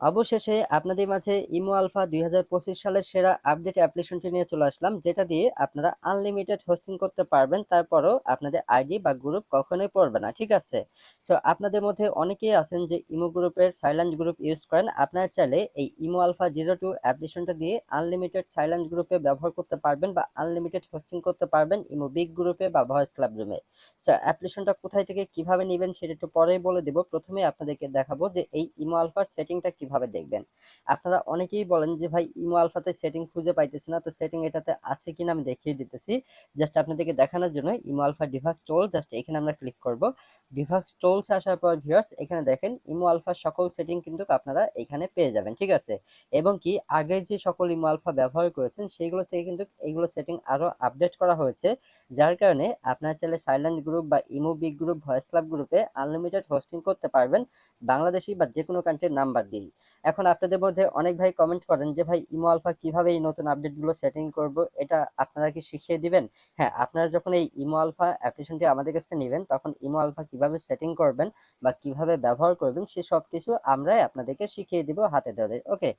অবশেষে আপনাদের মাঝে ইমো আলফা দুই হাজার পঁচিশ সালের সেরা আপডেট অ্যাপ্লিকেশনটি নিয়ে চলে আসলাম, যেটা দিয়ে আপনারা আনলিমিটেড হোস্টিং করতে পারবেন, তারপরও আপনাদের আইডি বা গ্রুপ কখনোই পড়বে না, ঠিক আছে? সো আপনাদের মধ্যে অনেকেই আছেন যে ইমো গ্রুপের সাইলেন্ট গ্রুপ ইউজ করেন, আপনারা চাইলে এই ইমো আলফা জিরো টু অ্যাপ্লিকেশনটা দিয়ে আনলিমিটেড সাইলেন্ট গ্রুপে ব্যবহার করতে পারবেন বা আনলিমিটেড হোস্টিং করতে পারবেন ইমো বিগ গ্রুপে বা ভয়েস ক্লাব রুমে সো অ্যাপ্লিকেশনটা কোথায় থেকে কীভাবে নেবেন সেটা একটু পরেই বলে দেবো, প্রথমে আপনাদেরকে দেখাবো যে এই ইমো আলফার সেটিংটা কীভাবে দেখবেন? আপনারা অনেকেই বলেন যে, ভাই, ইমো আলফাতে সেটিং খুঁজে পাইতেছি না। তো সেটিং এটাতে আছে কিনা আমি দেখিয়ে দিতেছি। জাস্ট আপনাদেরকে দেখানোর জন্য ইমো আলফা ডিভাক্স টোল, জাস্ট এখানে আমরা ক্লিক করব। ডিভাক্স টোলস আসার পর ভিউয়ার্স, এখানে দেখেন ইমো আলফার সকল সেটিং কিন্তু আপনারা এখানে পেয়ে যাবেন, ঠিক আছে? এবং কি আগের যে সকল ইমো আলফা ব্যবহার করেছেন, সেইগুলো থেকে কিন্তু এইগুলো সেটিং আরও আপডেট করা হয়েছে। যার কারণে আপনার চাইলে সাইলেন্ট গ্রুপ বা imo big group voice club গ্রুপে আনলিমিটেড হোস্টিং করতে পারবেন। বাংলাদেশি বা যে কোনো কান্ট্রির নাম্বার দিয়েই। এখন আপনাদের মধ্যে অনেক ভাই কমেন্ট করেন যে, ভাই, ইমো আলফা কীভাবে এই নতুন আপডেটগুলো সেটিং করব? এটা আপনারা কি শিখিয়ে দিবেন? হ্যাঁ আপনারা যখন এই ইমো আলফা অ্যাপ্লিকেশনটি আমাদের কাছে নেবেন, তখন ইমো আলফা কীভাবে সেটিং করবেন বা কীভাবে ব্যবহার করবেন, সে সব কিছু আমরাই আপনাদেরকে শিখিয়ে দিব হাতে ধরে ওকে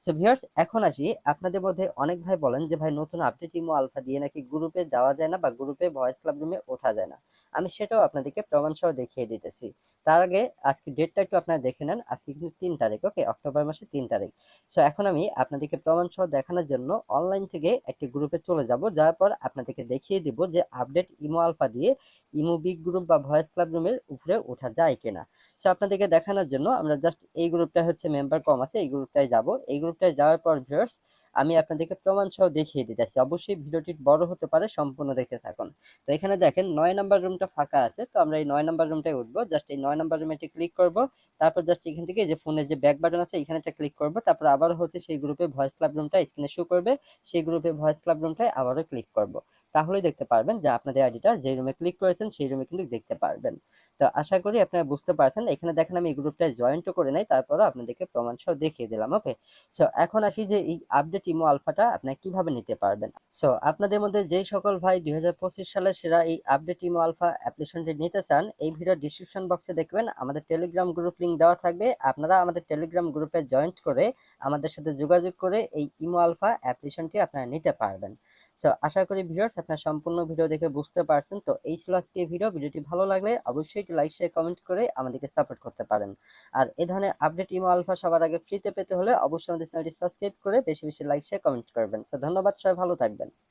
সো ভিউয়ার্স এখন আসি। আপনাদের মধ্যে অনেক ভাই বলেন যে, ভাই, নতুন আপডেট ইমো আলফা দিয়ে নাকি গ্রুপে যাওয়া যায় না বা গ্রুপে ভয়েস ক্লাব রুমে ওঠা যায় না? আমি সেটাও আপনাদেরকে প্রমাণ সহ দেখিয়ে দিতেছি। তার আগে আজকে ডেটটা একটু আপনারা দেখে নেন। আজকে কিন্তু তিন তারিখ ওকে অক্টোবর মাসের তিন তারিখ। সো এখন আমি আপনাদেরকে প্রমাণ সহ দেখানোর জন্য অনলাইন থেকে একটি গ্রুপে চলে যাব। যাওয়ার পর আপনাদেরকে দেখিয়ে দিব যে আপডেট ইমো আলফা দিয়ে ইমো বিগ গ্রুপ বা ভয়েস ক্লাব রুমের উপরে ওঠা যায় কিনা। সো আপনাদেরকে দেখানোর জন্য আমরা জাস্ট এই গ্রুপটা হচ্ছে মেম্বার কম আছে, এই গ্রুপটায় যাব। এই গ্রুপটায় যাওয়ার পর ভিউয়ার্স আমি আপনাদেরকে প্রমাণ সহ দেখিয়ে দিতে দিতেছি অবশ্যই ভিডিওটি বড় হতে পারে, সম্পূর্ণ দেখতে থাকুন। তো, এখানে দেখেন নয় নাম্বার রুমটা ফাঁকা আছে। তো, আমরা এই নয় নাম্বার রুমটায় উঠবো। জাস্ট এই নয় নাম্বার রুমে ক্লিক করব। তারপর জাস্ট এখান থেকে যে ফোনের যে ব্যাক বাটন আছে, এখানে একটা ক্লিক করব, তারপর আবার হচ্ছে সেই গ্রুপে ভয়েস ক্লাব রুমটা স্ক্রিনে শো করবে, সেই গ্রুপে ভয়েস ক্লাব রুমটায় আবারও ক্লিক করব। তাহলেই দেখতে পারবেন যে আপনাদের আইডিটা যে রুমে ক্লিক করেছেন, সেই রুমে কিন্তু দেখতে পারবেন। তো আশা করি আপনারা বুঝতে পারছেন, এখানে দেখেন আমি এই গ্রুপটায় জয়েন্টও করে নাই, তারপরও আপনাদেরকে প্রমাণ সহ দেখিয়ে দিলাম ওকে সো এখন আসি যে এই আপডেট ইমো আলফাটা আপনারা কীভাবে নিতে পারবেন। সো আপনাদের মধ্যে যেই সকল ভাই দুই হাজার পঁচিশ সালে সেরা এই আপডেট ইমো আলফা অ্যাপ্লিকেশনটি নিতে চান, এই ভিডিও ডিসক্রিপশন বক্সে দেখবেন, আমাদের টেলিগ্রাম গ্রুপ লিঙ্ক দেওয়া থাকবে। আপনারা আমাদের টেলিগ্রাম গ্রুপে জয়েন্ট করে আমাদের সাথে যোগাযোগ করে এই ইমো আলফা অ্যাপ্লিকেশনটি আপনারা নিতে পারবেন। সো আশা করি ভিউয়ার্স আপনারা সম্পূর্ণ ভিডিও দেখে বুঝতে পারছেন। তো এই ছিল আজকে ভিডিও। ভিডিওটি ভালো লাগলে অবশ্যই একটি লাইক শেয়ার কমেন্ট করে আমাদেরকে সাপোর্ট করতে পারেন। আর এই ধরনের আপডেট ইমো আলফা সবার আগে ফ্রিতে পেতে হলে অবশ্যই আমাদের চ্যানেলটি সাবস্ক্রাইব করে বেশি বেশি লাইক শেয়ার কমেন্ট করবেন। সো ধন্যবাদ। সবাই ভালো থাকবেন।